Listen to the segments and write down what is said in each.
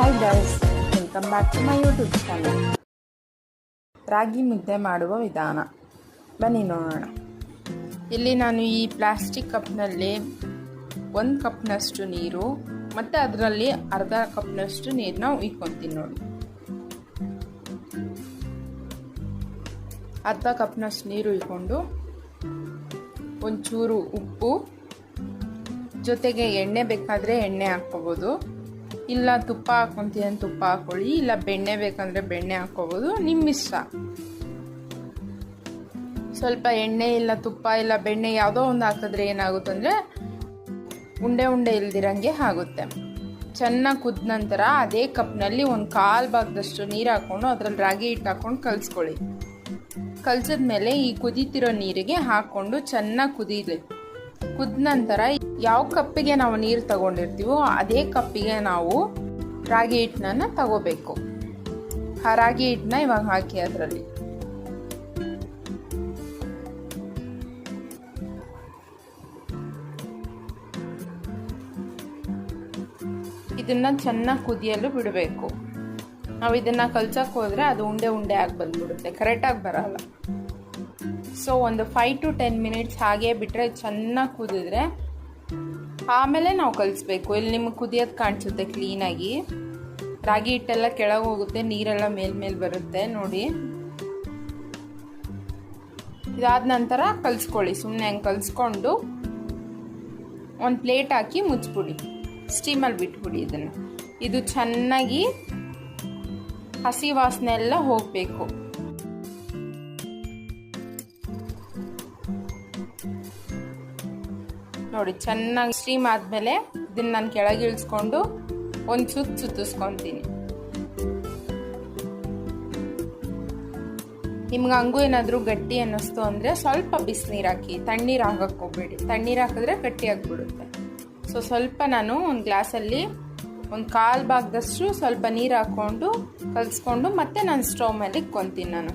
Hi guys welcome back to my YouTube channel ragi mudde ಮಾಡುವ ವಿಧಾನ. ಬನ್ನಿ ನೋಡೋಣ. ಇಲ್ಲಿ ನಾನು ಈ ಪ್ಲಾಸ್ಟಿಕ್ ಕಪ್ನಲ್ಲಿ ಒಂದು ಕಪ್ನಷ್ಟು ನೀರು, ಮತ್ತು ಅದರಲ್ಲಿ ಅರ್ಧ ಕಪ್ನಷ್ಟು ನೀರನ್ನ ಉಯ್ಕೊತೀನಿ ನೋಡಿ. ಅರ್ಧ ಕಪ್ನಷ್ಟು ನೀರು ಉಯ್ಕೊಂಡು ಒಂಚೂರು ಉಪ್ಪು, ಜೊತೆಗೆ ಎಣ್ಣೆ ಬೇಕಾದರೆ ಎಣ್ಣೆ ಹಾಕ್ಕೋಬೋದು. ಇಲ್ಲ ತುಪ್ಪ ಹಾಕ್ಕೊಂತೀನಿ ತುಪ್ಪ ಹಾಕೊಳ್ಳಿ, ಇಲ್ಲ ಬೆಣ್ಣೆ ಬೇಕಂದ್ರೆ ಬೆಣ್ಣೆ ಹಾಕ್ಕೋಬೋದು ನಿಮ್ಮ ಇಷ್ಟ. ಸ್ವಲ್ಪ ಎಣ್ಣೆ ಇಲ್ಲ ತುಪ್ಪ ಇಲ್ಲ ಬೆಣ್ಣೆ ಯಾವುದೋ ಒಂದು ಹಾಕಿದ್ರೆ ಏನಾಗುತ್ತೆ ಅಂದರೆ ಉಂಡೆ ಉಂಡೆ ಇಲ್ದಿರಂಗೆ ಆಗುತ್ತೆ. ಚೆನ್ನಾಗಿ ಕುದ್ದ ನಂತರ ಅದೇ ಕಪ್ನಲ್ಲಿ ಒಂದು ಕಾಲು ಭಾಗದಷ್ಟು ನೀರು ಹಾಕ್ಕೊಂಡು ಅದರಲ್ಲಿ ರಾಗಿ ಹಿಟ್ಟು ಹಾಕ್ಕೊಂಡು ಕಲಿಸ್ಕೊಳ್ಳಿ. ಮೇಲೆ ಈ ಕುದೀತಿರೋ ನೀರಿಗೆ ಹಾಕ್ಕೊಂಡು ಚೆನ್ನಾಗಿ ಕುದೀಲಿ. ಕುದ ನಂತರ ಯಾವ ಕಪ್ಪಿಗೆ ನಾವು ನೀರು ತಗೊಂಡಿರ್ತೀವೋ ಅದೇ ಕಪ್ಪಿಗೆ ನಾವು ರಾಗಿ ಹಿಟ್ಟನ್ನ ತಗೋಬೇಕು. ಆ ರಾಗಿ ಹಿಟ್ಟನ್ನ ಇವಾಗ ಹಾಕಿ ಅದರಲ್ಲಿ. ಇದನ್ನ ಚೆನ್ನಾಗಿ ಕುದಿಯಲು ಬಿಡಬೇಕು. ನಾವು ಇದನ್ನ ಕಲ್ಸಕ್ಕೆ ಹೋದ್ರೆ ಅದು ಉಂಡೆ ಉಂಡೆ ಆಗಿ ಬಂದ್ಬಿಡುತ್ತೆ. ಕರೆಕ್ಟಾಗಿ ಬರಲ್ಲ. ಸೊ ಒಂದು ಫೈವ್ ಟು ಟೆನ್ ಮಿನಿಟ್ಸ್ ಹಾಗೆ ಬಿಟ್ಟರೆ ಚೆನ್ನಾಗಿ ಕುದಿದ್ರೆ ಆಮೇಲೆ ನಾವು ಕಲಿಸ್ಬೇಕು. ಇಲ್ಲಿ ನಿಮಗೆ ಕುದಿಯೋದು ಕಾಣಿಸುತ್ತೆ ಕ್ಲೀನಾಗಿ ರಾಗಿ ಹಿಟ್ಟೆಲ್ಲ ಕೆಳಗೆ ಹೋಗುತ್ತೆ, ನೀರೆಲ್ಲ ಮೇಲ್ಮೇಲೆ ಬರುತ್ತೆ, ನೋಡಿ. ಇದಾದ ನಂತರ ಕಲಿಸ್ಕೊಳ್ಳಿ ಸುಮ್ಮನೆ ಹಂಗೆ ಕಲಿಸ್ಕೊಂಡು ಒಂದು ಪ್ಲೇಟ್ ಹಾಕಿ ಮುಚ್ಚಿಬಿಡಿ ಸ್ಟೀಮಲ್ಲಿ ಬಿಟ್ಬಿಡಿ ಇದನ್ನು. ಇದು ಚೆನ್ನಾಗಿ ಹಸಿ ವಾಸನೆ ಎಲ್ಲ ಹೋಗಬೇಕು. ನೋಡಿ, ಚೆನ್ನಾಗಿ ಸ್ಟೀಮ್ ಆದಮೇಲೆ ಇದನ್ನ ನಾನು ಕೆಳಗೆ ಇಳಿಸ್ಕೊಂಡು ಒಂದು ಸುತ್ತ ಸುತ್ತಿಸ್ಕೊತೀನಿ. ನಿಮ್ಗೆ ಹಂಗೂ ಏನಾದರೂ ಗಟ್ಟಿ ಅನ್ನಿಸ್ತು ಅಂದರೆ ಸ್ವಲ್ಪ ಬಿಸಿನೀರು ಹಾಕಿ, ತಣ್ಣೀರು ಹಾಕಕ್ಕೆ ಹೋಗ್ಬೇಡಿ. ತಣ್ಣೀರು ಹಾಕಿದ್ರೆ ಗಟ್ಟಿ ಆಗಿಬಿಡುತ್ತೆ. ಸೊ ಸ್ವಲ್ಪ ನಾನು ಒಂದು ಗ್ಲಾಸಲ್ಲಿ ಒಂದು ಕಾಲು ಭಾಗದಷ್ಟು ಸ್ವಲ್ಪ ನೀರು ಹಾಕ್ಕೊಂಡು ಕಲಿಸ್ಕೊಂಡು ಮತ್ತೆ ನಾನು ಸ್ಟೌವ್ ಮೇಲೆ ಇಕ್ಕೊತೀನಿ ನಾನು.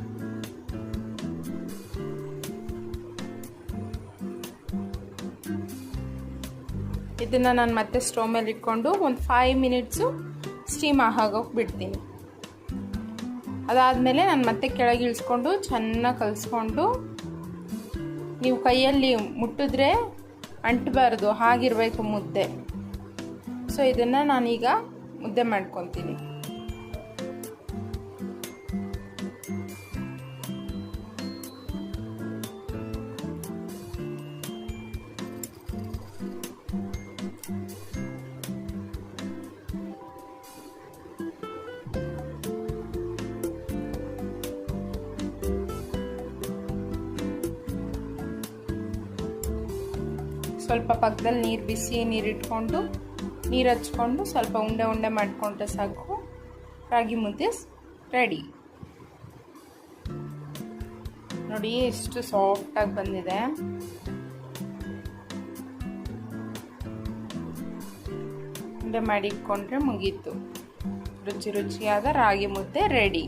ಇದನ್ನು ನಾನು ಮತ್ತೆ ಸ್ಟವ್ ಮೇಲೆ ಇಟ್ಕೊಂಡು ಒಂದು ಫೈವ್ ಮಿನಿಟ್ಸು ಸ್ಟೀಮ್ ಆಗೋಕೆ ಬಿಡ್ತೀನಿ. ಅದಾದಮೇಲೆ ನಾನು ಮತ್ತೆ ಕೆಳಗೆ ಇಳಿಸ್ಕೊಂಡು ಚೆನ್ನಾಗಿ ಕಲಿಸ್ಕೊಂಡು ನೀವು ಕೈಯಲ್ಲಿ ಮುಟ್ಟಿದ್ರೆ ಅಂಟಬಾರ್ದು, ಹಾಗಿರಬೇಕು ಮುದ್ದೆ. ಸೊ ಇದನ್ನು ನಾನೀಗ ಮುದ್ದೆ ಮಾಡ್ಕೊತೀನಿ. ಸ್ವಲ್ಪ ಪಕ್ಕದಲ್ಲಿ ನೀರು ಬಿಸಿ ನೀರು ಇಟ್ಕೊಂಡು, ನೀರು ಹಚ್ಕೊಂಡು ಸ್ವಲ್ಪ ಉಂಡೆ ಉಂಡೆ ಮಾಡಿಕೊಂಡ್ರೆ ಸಾಕು. ರಾಗಿ ಮುದ್ದೆ ರೆಡಿ ನೋಡಿ, ಎಷ್ಟು ಸಾಫ್ಟಾಗಿ ಬಂದಿದೆ. ಉಂಡೆ ಮಾಡಿಕೊಂಡ್ರೆ ಮುಗೀತು. ರುಚಿ ರುಚಿಯಾದ ರಾಗಿ ಮುದ್ದೆ ರೆಡಿ